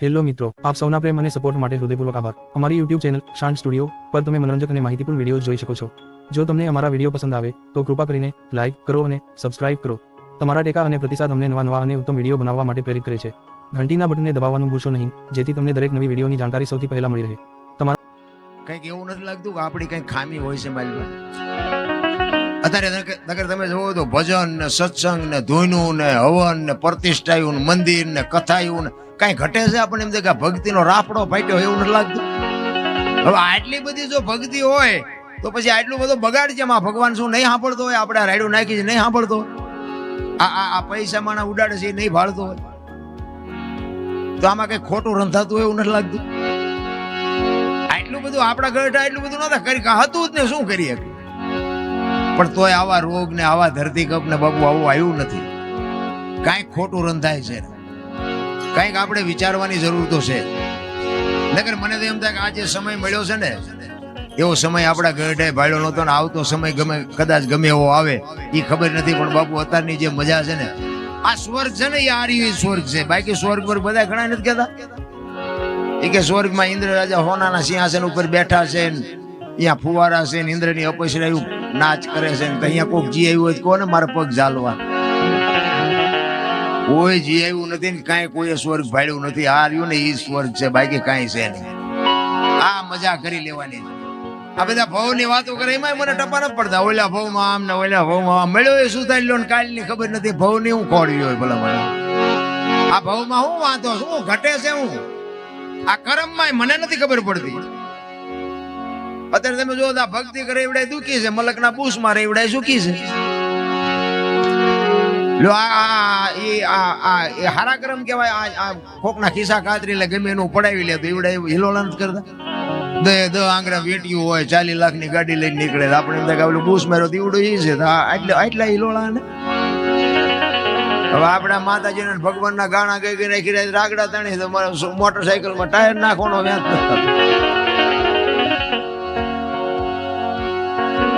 Hello મિત્રો, આપ સૌના પ્રેમ અને સપોર્ટ માટે હૃદયપૂર્વક આભાર. અમારી યુટ્યુબ ચેનલ શાંત સ્ટુડિયો પર તમે મનોરંજક અને માહિતીપૂર્ણ વીડિયો જોઈ શકો છો. જો તમને અમારા વીડિયો પસંદ આવે, તો કૃપા કરીને લાઇક કરો અને સબસ્ક્રાઇબ કરો. તમારા ટેકા અને પ્રતિસાદ અમને નવા નવા અને ઉત્તમ વીડિયો બનાવવા માટે પ્રેરિત કરે છે. ઘંટીના બટનને દબાવવાનું ભૂલશો નહીં, જેથી તમને દરેક નવી વિડીયોની જાણકારી સૌથી પહેલા મળી રહે. કંઈક એવું નથી લાગતું કે આપણી કંઈક ખામી હોય છે મારી અત્યારે નકર તમે જોવો તો ભજન ને સત્સંગ ને ધૂનું ને હવન ને પ્રતિષ્ઠાયું ને મંદિર ને કથાયું ને કાંઈ ઘટે છે? આપણને એમ થાય કે ભક્તિનો રાફડો ફાટ્યો એવું નથી લાગતું? હવે આટલી બધી જો ભક્તિ હોય, તો પછી આટલું બધું બગાડ છે ભગવાન શું નહીં સાંભળતો હોય? આપણે રાયડું નાખી છે, નહીં સાંભળતો આ આ આ પૈસા માણા ઉડાડે છે નહીં ભાળતો હોય? તો આમાં કઈ ખોટું રંધાતું હોય એવું નથી લાગતું? આટલું બધું આપણા ઘરે આટલું બધું નતા કરી હતું જ ને, શું કરીએ? પણ તોય આવા રોગ ને આવા ધરતીકપ ને બાબુ આવું આવ્યું નથી. કાંઈ ખોટું રંધાય છે. કાંઈક આપણે વિચારવાની જરૂર તો છે. નગર મને તો એમ થાય કે આ જે સમય મળ્યો છે ને, એવો સમય આપણા ગઢે ભાડ્યો નહોતો ને આવતો સમય ગમે, કદાચ ગમે એવો આવે એ ખબર નથી, પણ બાપુ અત્યારની જે મજા છે ને, આ સ્વર્ગ છે ને એ આર્યુ સ્વર્ગ છે. બાકી સ્વર્ગ પર બધા ઘણા નથી કહેતા? એ કે સ્વર્ગમાં ઇન્દ્ર રાજા હોનાના સિંહાસન ઉપર બેઠા છે અહીંયા ફુવારા છે ને, ઇન્દ્રની અપસરાયું નાચ કરે છે ને અહીંયા કોક જી આવ્યું હોય કોને મારા પગ ઝાલવા? કોઈ જી આવ્યું નથી ને કાંઈ કોઈએ સ્વર્ગ ભાડ્યું નથી. આ રહ્યું ને એ સ્વર્ગ છે, બાકી કાંઈ છે નહીં. આ મજા કરી લેવાની આ બધા ભવની વાતો કરે એમાં મને ટપા ન પડતા. ઓલા ભવમાં આમ ને ઓલા ભવમાં આમ. મળ્યો એ શું થાય ને કાલ કાલની ખબર નથી. ભવની હું ખોડવી હોય ભલા મને. આ ભવમાં હું વાંધો શું ઘટે છે હું? આ કર્મમાં મને નથી ખબર પડતી. અત્યારે તમે જો ભક્તિ કરે, એવડાય દુખી છે. મલકના પૂછ મારે એવડાય સુખી છે. લો, આ એ આ એ હારાક્રમ કર્મ કહેવાય, આ આ કોકના ખિસ્સા કાતરી લે, ગમે એનું પડાવી લે, તો એવડે હિલોળાન કરતા. દે, દ, આંગળા વેટ્યું હોય, ચાલીસ લાખની ગાડી લઈને નીકળે આપણે એમ થાય ઓલું બૂસ માર્યો દીવડો એ છે આટલા આટલા હિલોળા ને હવે આપણા માતાજીને ભગવાનના ગાણા ગઈ ગઈ નાખી રહ્યા રાગડા તણી, તો મોટરસાયકલમાં ટાયર નાખવાનો વ્યાજ.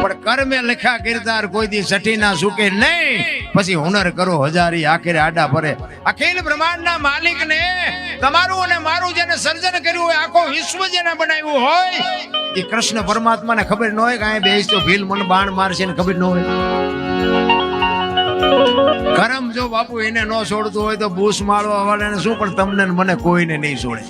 પણ કર્મે લખ્યા કિરદાર કોઈ દી સઠી ના સુકે નહીં. પછી હુનર કરો હજારી, આખરે આડા ભરે. અખિલ બ્રહ્માંડના માલિક ને તમારું અને મારું જેને સર્જન કર્યું હોય, આખો વિશ્વ જેને બનાવ્યું હોય, એ કૃષ્ણ પરમાત્માને ખબર ન હોય કે અહીંયા બેસ તો ભીલ મન બાણ મારશે ને ખબર ન હોય. કરમ જો બાપુ એને ન છોડતું હોય તો ભૂસ માળવા વાળાને શું પણ તમને મને કોઈને નહીં છોડે.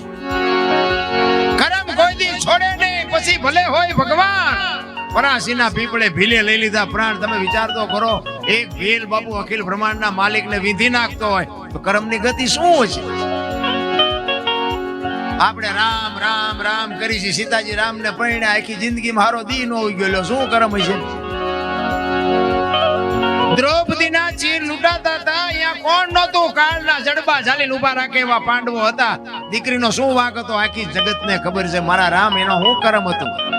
કરમ કોઈ દી છોડે નહીં, પછી ભલે હોય ભગવાન. પરાસીના પીપળે ભીલે લઈ લીધા પ્રાણ. તમે વિચાર કરો, એક ભીલ બાપુ અખિલ બ્રહ્માંડના માલિકને વિધિ નાખતો હોય, તો કર્મની ગતિ શું હશે? આપણે રામ રામ રામ કરી છે. સીતાજી રામને પરણે આખી જિંદગી મારો દી નો ગયેલો. શું કરમ છે દ્રૌપદીના ચીર લૂંટાતા હતા. અહીંયા કોણ નહોતું? કાળના જડબા ઝાલીને ઊભા રાખે એવા પાંડવો હતા. દીકરીનો શું વાંક હતો? આખી જગતને ખબર છે. મારા રામ, એનો શું કર્મ હતું?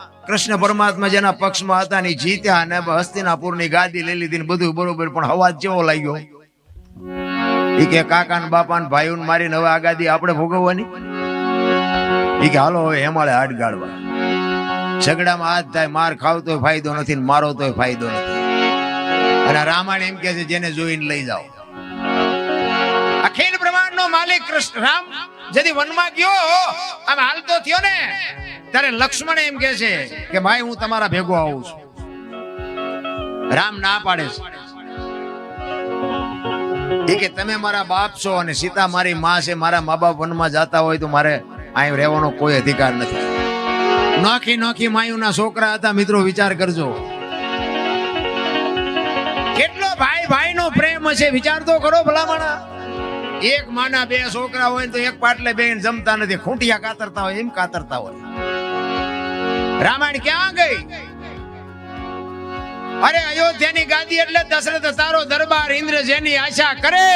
કૃષ્ણ પરમાત્મા જેના પક્ષમાં હતા ને જીત્યા અને હસ્તિનાપુરની ગાદી લઈ લીધી બધું બરોબર, પણ હવાજ જેવો લાગ્યો? એ કે કાકા ને બાપા ને ભાઈઓ ને મારીને હવે આ આપણે ભોગવવાની? એ કે, હાલો, હવે હેમાળે હાડ ગાળવા ઝઘડામાં હાથ થાય, માર ખાવ તોય ફાયદો નથી ને મારો તોય ફાયદો નથી. અને રામાયણ એમ કે છે, જેને જોઈને લઈ જાઓ. અખિલ બ્રહ્માંડ નો માલિક કૃષ્ણ, રામ, જેથી વનમાં ગયો, આમ હાલતો થયો ને, ત્યારે લક્ષ્મણ એમ કે છે કે, ભાઈ, હું તમારા ભેગો આવું છું. રામ ના પાડે છે. એ કે, તમે મારા બાપ છો અને સીતા મારી માં છે, મારા મા બાપ વનમાં જતા હોય તો મારે અહીં રહેવાનો કોઈ અધિકાર નથી. નોખી નોખી માયુના છોકરા હતા, મિત્રો, વિચાર કરજો. કેટલો ભાઈ ભાઈ નો પ્રેમ છે વિચાર તો કરો ભલામણા. એક માના બે છોકરા હોય તો એક પાટલે બે જમતા નથી. ખૂંટિયા કાતરતા હોય, એમ કાતરતા હોય. રામાયણ ક્યાં ગઈ? અરે અયોધ્યાની ગાદી એટલે દશરથ તારો દરબાર ઇન્દ્ર જેની આશા કરે.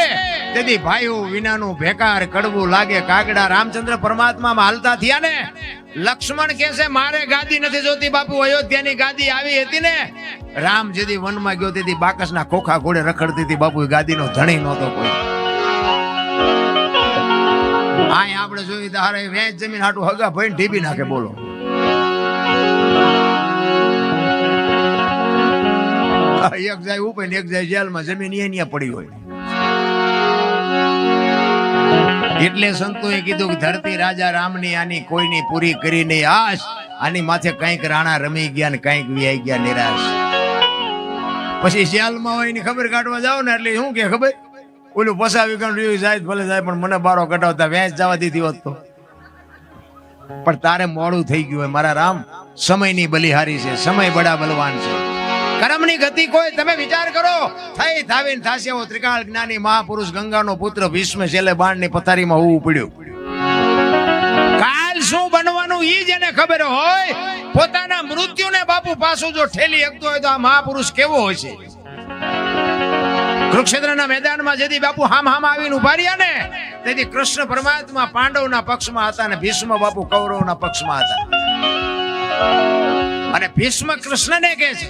તેથી ભાઈઓ, વિનાનું ભેકાર કડવું લાગે. કાગડા રામચંદ્ર પરમાત્મામાં હાલતા થયા ને. લક્ષ્મણ કે છે, મારે ગાદી નથી જોતી બાપુ, અયોધ્યાની ગાદી આવી હતી ને. રામ જેથી વનમાં ગયો, તેથી બાકસના ખોખા ઘોડે રખડતી હતી બાપુ એ ગાદીનો ધણી નહોતો કોઈ. આય આપણે જોયું તો વેચ જમીન હાટું હગા ભાઈ ઢીબી નાખે, બોલો. એક જાય ઉપર ને એક જાય જેલમાં, જમીન અહીંયા પડી હોય. એટલે સંતોએ કીધું કે ધરતી રાજા રામની આની કોઈની પૂરી કરી નહીં આશ આની માથે કંઈક રાણા રમી ગયા ને કંઈક વ્યાઈ ગયા નિરાશ. પછી જેલમાં હોયની ખબર કાઢવા જાવ ને એટલે શું કે ખબર? ઓલું ગણ રહ્યું જાય ભલે જાય, પણ મને બારો કટાવતા વેચ જવા દીધી હોત પણ તારે મોડું થઈ ગયું હોય, મારા રામ. સમયની બલિહારી છે, સમય બડા બલવાન છે. કર્મની ગતિ કોઈ, તમે વિચાર કરો. થઈ થાવીને થાશે એવો ત્રિકાળ જ્ઞાની મહાપુરુષ, ગંગાનો પુત્ર, ભીષ્મ, છેલ્લે બાણની પથારીમાં હોવું પડ્યું. કાલ શું બનવાનું ઈ જેને ખબર હોય. પોતાના મૃત્યુને બાપુ પાછું જો ઠેલી શકતો હોય તો આ મહાપુરુષ કેવો હોય છે? કુરુક્ષેત્રના મેદાનમાં જેથી બાપુ હામ હામ આવીને ઊભા રહ્યા ને, તેથી કૃષ્ણ પરમાત્મા પાંડવના પક્ષમાં હતા અને ભીષ્મ બાપુ કૌરવના પક્ષમાં હતા. અને ભીષ્મ કૃષ્ણને કહે છે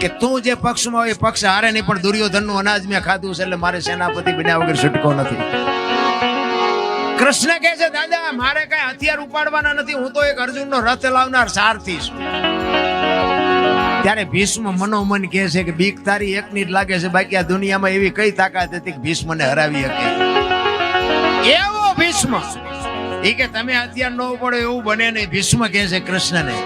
કે તું જે પક્ષમાં હોય પક્ષ હારે નહીં, પણ દુર્યોધનનું અનાજ મેં ખાધું છે એટલે મારે સેનાપતિ બન્યા વગર છૂટકો નથી. કૃષ્ણ કહે છે, દાદા, મારે કઈ હથિયાર ઉપાડવાના નથી, હું તો એક અર્જુનનો રથ લાવનાર સારથી છું. ત્યારે ભીષ્મ મનોમન કહે છે કે બીક તારી એકની જ લાગે છે બાકી આ દુનિયામાં એવી કઈ તાકાત હતી કે ભીષ્મને હરાવી શકે? એવો ભીષ્મ. એ કે તમે અત્યાર ન પડો એવું બને નહીં. ભીષ્મ કહે છે કૃષ્ણને.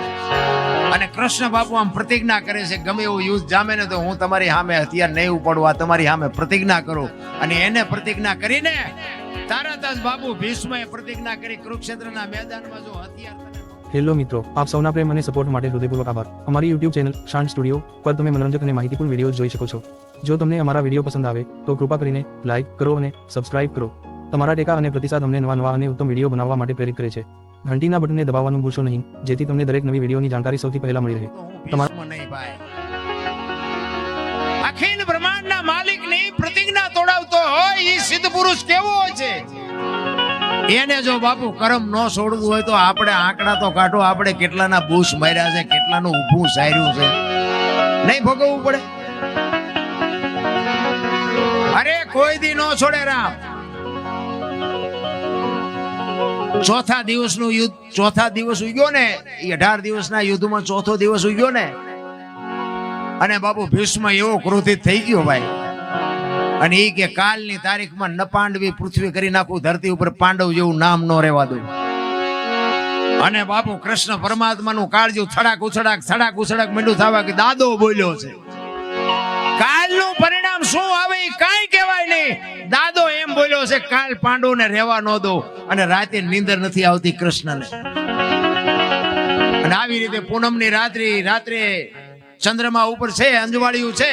અને કૃષ્ણ બાપુ આમ પ્રતિજ્ઞા કરે છે ગમે એવું યુદ્ધ જામે ને તો હું તમારી સામે હથિયાર નહીં ઉપાડવા તમારી સામે પ્રતિજ્ઞા કરું. અને એને પ્રતિજ્ઞા કરીને તારા જ બાપુ ભીષ્મએ પ્રતિજ્ઞા કરી કુરુક્ષેત્રના મેદાનમાં જો હથિયાર હેલો મિત્રો, આપ સૌના પ્રેમ અને સપોર્ટ માટે હૃદયપૂર્વક આભાર. અમારી યુટ્યુબ ચેનલ શાંત સ્ટુડિયો પર તમે મનોરંજક અને માહિતીપૂર્ણ વીડિયો જોઈ શકો છો. જો તમને અમારા વીડિયો પસંદ આવે, તો કૃપા કરીને લાઇક કરો અને સબસ્ક્રાઇબ કરો. તમારા ટેકા અને પ્રતિસાદ અમને નવા નવા અને ઉત્તમ વીડિયો બનાવવા માટે પ્રેરિત કરે છે. ઘંટીના બટનને દબાવવાનું ભૂલશો નહીં, જેથી તમને દરેક નવી વિડીયોની જાણકારી સૌથી પહેલા મળી રહે. તમારા- અખિલ બ્રહ્માંડના માલિકની પ્રતિજ્ઞા તોડાવતો હોય એ સિદ્ધ પુરુષ કેવો છે? એને જો બાપુ કરમ ન છોડવું હોય તો આપણે આંકડા તો કાઢો. આપણે કેટલાના બૂસ માર્યા છે, કેટલાનું ઊભું સાર્યું છે. નહીં ભોગવવું પડે? અરે કોઈ દી ન છોડે રામ. ચોથા દિવસનું યુદ્ધ, ચોથા દિવસ ઉગ્યો ને અઢાર દિવસના યુદ્ધમાં ચોથો દિવસ ઉગ્યો ને. અને બાપુ ભીષ્મ એવો ક્રોધિત થઈ ગયો ભાઈ. અને એ કે કાલની તારીખમાં ન પાંડવી પૃથ્વી કરી નાખું, ધરતી ઉપર પાંડવ જેવું નામ ન રહેવા દઉં. અને બાપુ કૃષ્ણ પરમાત્માનું કાળજું થડાક ઉછડાક થડાક ઉછડાક મીંડું થવા કે દાદો બોલ્યો છે. કાલનું પરિણામ શું આવે એ કાંઈ કહેવાય નહીં. દાદો એમ બોલ્યો છે, કાલ પાંડવને રહેવા ન દો અને રાતે નીંદર નથી આવતી કૃષ્ણને. અને આવી રીતે પૂનમની રાત્રિ, રાત્રે ચંદ્રમા ઉપર છે, અંજવાળિયું છે.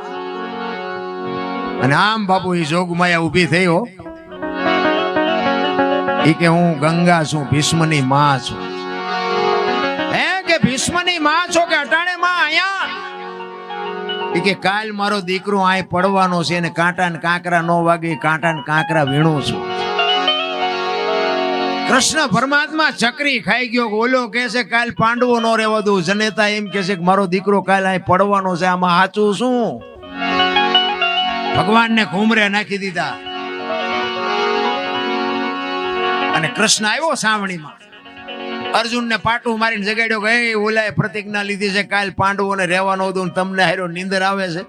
અને આમ બાપુ એ જોગમાયા ઊભી હો. ઈ કે હું ગંગા છું, ભીષ્મની માં છું. હે કે ભીષ્મની માં છો કે અટાણે અહીંયા એ કે કાલ મારો દીકરો આય પડવાનો છે અને કાંટા ને કાંકરા નો વાગે, કાંટા કાંકરા વીણું છું. કૃષ્ણ પરમાત્મા ચક્રી ખાઈ ગયો ઓલો કે કાલ પાંડવો નો રહેવા દઉં. જનેતા એમ કે કે મારો દીકરો કાલ અહીં પડવાનો છે, આમાં સાચું શું? ભગવાનને ઘૂમરે નાખી દીધા. અને કૃષ્ણ આવ્યો સાવણીમાં. અર્જુનને પાટું મારીને જગાડ્યો કે, "એ પ્રતિજ્ઞા લીધી છે, કાલ પાંડવોને રહેવાનો હતું ને તમને હારો નીંદર આવે છે.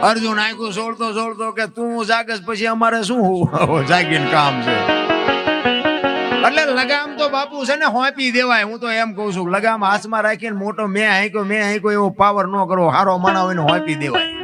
અર્જુન આંખું સોળતો સોળતો કે, તું જાગસ, પછી અમારે શું જાગીને કામ છે. એટલે લગામ તો બાપુ છે ને, હોપી દેવાય. હું તો એમ કઉ છું, લગામ હાથમાં રાખીને મોટો મેં હાંક્યો મેં હાંક્યો, એવો પાવર ન કરો, હારો માણા હોય હોપી દેવાય.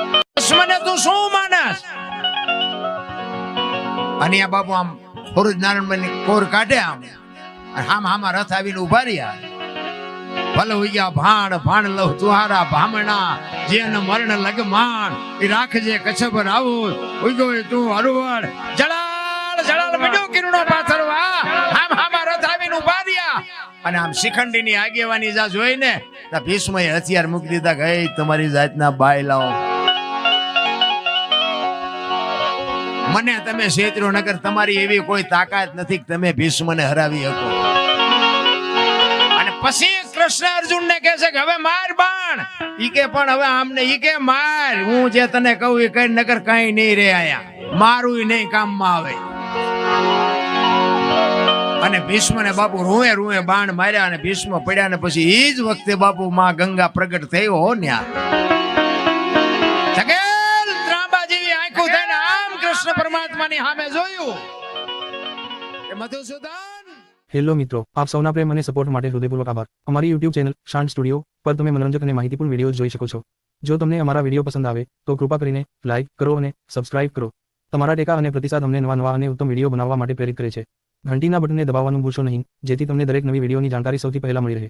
ભીષ્મને તું શું માનસ અને આ બાપુ આમ ફોરજ નારાયણ કોર કાઢે આમ. હામ હામાં રથ આવીને ઊભા રહ્યા. ભલે ઉયા ભાણ ભાણ લવ તુહારા, ભામણા, જેન મરણ લગમાણ, એ રાખજે કચ્છ આવું. ઉગો તું હરવડ જળાલ જળાલ મીડો કિરણો પાથરવા. હામ હામાં રથ આવીને ઊભા રહ્યા. અને આમ શિખંડીની આગેવાની જા જોઈને ભીષ્મએ હથિયાર મૂકી દીધા કે તમારી જાતના બાય લાવો મને તમે શેત્રો નગર તમારી એવી કોઈ તાકાત નથી કે તમે ભીષ્મને હરાવી શકો. અને પછી કૃષ્ણ અર્જુન ને કહે છે કે હવે માર બાણ. ઈ કે પણ હવે આમને ઈ કે માર. હું જે તને કહું એ કઈ નગર કઈ નહીં રે આયા. મારું નહીં કામમાં આવે. અને ભીષ્મ ને બાપુ રૂએ રૂએ બાણ માર્યા અને ભીષ્મ પડ્યા ને પછી એ જ વખતે બાપુ માં ગંગા પ્રગટ થયો હો ન્યા. પરમાત્માની સામે જોયું. એ મધુસૂદન હેલો મિત્રો, આપ સૌના પ્રેમ અને સપોર્ટ માટે હૃદયપૂર્વક આભાર. અમારી યુટ્યુબ ચેનલ શાંત સ્ટુડિયો પર તમે મનોરંજક અને માહિતીપૂર્ણ વીડિયો જોઈ શકો છો. જો તમને અમારા વીડિયો પસંદ આવે, તો કૃપા કરીને લાઇક કરો અને સબસ્ક્રાઇબ કરો. તમારા ટેકા અને પ્રતિસાદ અમને નવા નવા અને ઉત્તમ વીડિયો બનાવવા માટે પ્રેરિત કરે છે. ઘંટીના બટનને દબાવવાનું ભૂલશો નહીં, જેથી તમને દરેક નવી વિડીયોની જાણકારી સૌથી પહેલા મળી રહે.